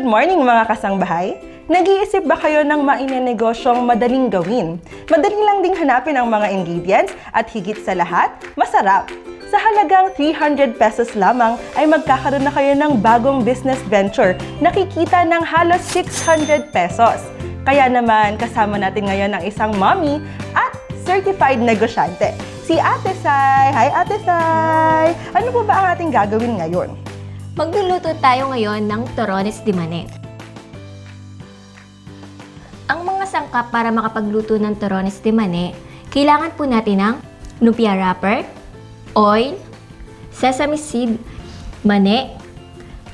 morning mga kasangbahay! Nag-iisip ba kayo ng mainenegosyong madaling gawin? Madali lang ding hanapin ang mga ingredients at higit sa lahat, masarap! Sa halagang 300 pesos lamang ay magkakaroon na kayo ng bagong business venture na kikita ng halos 600 pesos. Kaya naman, kasama natin ngayon ang isang mommy at certified negosyante, si Ate Sai. Hi, Ate Sai! Ano po ba ang ating gagawin ngayon? Magluluto tayo ngayon ng torones de mane. Ang mga sangkap para makapagluto ng torones de mane, kailangan po natin ng lumpia wrapper, oil, sesame seed, mane,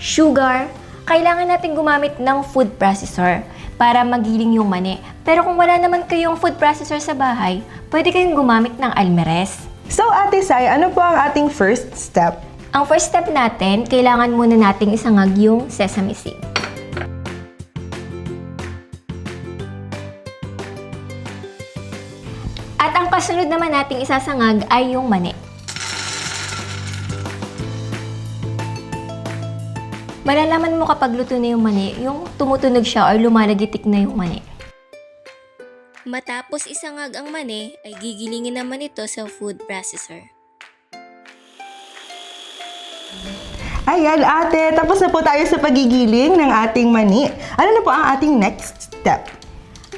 sugar. Kailangan natin gumamit ng food processor para magiling yung mane. Pero kung wala naman kayong food processor sa bahay, pwede kayong gumamit ng almeres. So, Ate Sai, ano po ang ating first step? Ang first step natin, kailangan muna nating isangag yung sesame seed. At ang kasunod naman nating isasangag ay yung mani. Malalaman mo kapag luto na yung mani, yung tumutunog siya or lumalagitik na yung mani. Matapos isangag ang mani, ay gigilingin naman ito sa food processor. Ayan, ate. Tapos na po tayo sa pagigiling ng ating mani. Ano na po ang ating next step?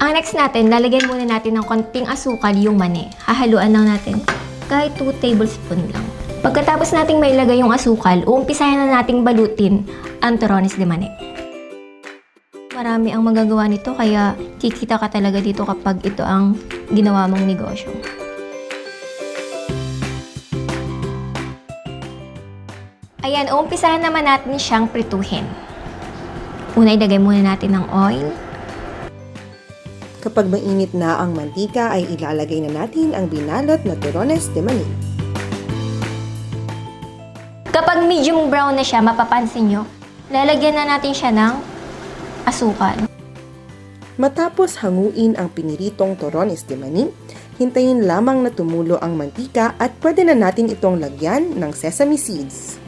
Ang next natin, lalagyan muna natin ng konting asukal yung mani. Hahaluan lang natin kahit 2 tablespoon lang. Pagkatapos nating mailagay yung asukal, uumpisahan na nating balutin ang torones de mani. Marami ang magagawa nito kaya kikita ka talaga dito kapag ito ang ginawa mong negosyo. Ayan, uumpisahan naman natin siyang prituhin. Una, ilagay muna natin ng oil. Kapag mainit na ang mantika ay ilalagay na natin ang binalot na turones de mani. Kapag medium brown na siya, mapapansin nyo, lalagyan na natin siya ng asukal. Matapos hanguin ang piniritong turones de mani, hintayin lamang na tumulo ang mantika at pwede na natin itong lagyan ng sesame seeds.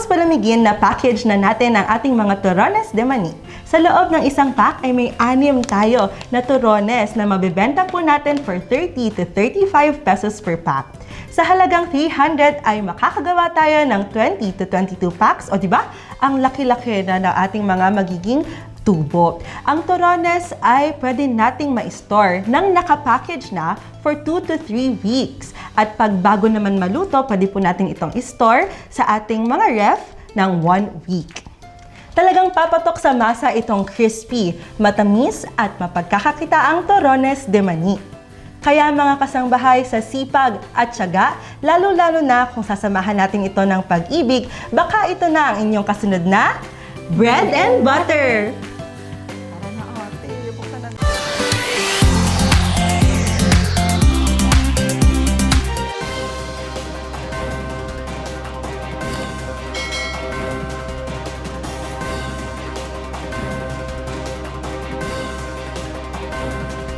Matapos palamigin na package na natin ang ating mga turones de mani. Sa loob ng isang pack ay may anim tayo na turones na mabibenta po natin for 30 to 35 pesos per pack. Sa halagang 300 ay makakagawa tayo ng 20 to 22 packs o di ba? Ang laki-laki na ng ating mga magiging tubo. Ang turones ay pwede nating ma-store nang nakapackage na for 2 to 3 weeks. At pag bago naman maluto, pwede po natin itong store sa ating mga ref ng 1 week. Talagang papatok sa masa itong crispy, matamis at mapagkakakita ang torones de mani. Kaya mga kasangbahay sa sipag at tiyaga, lalo-lalo na kung sasamahan natin ito ng pag-ibig, baka ito na ang inyong kasunod na Bread and Butter!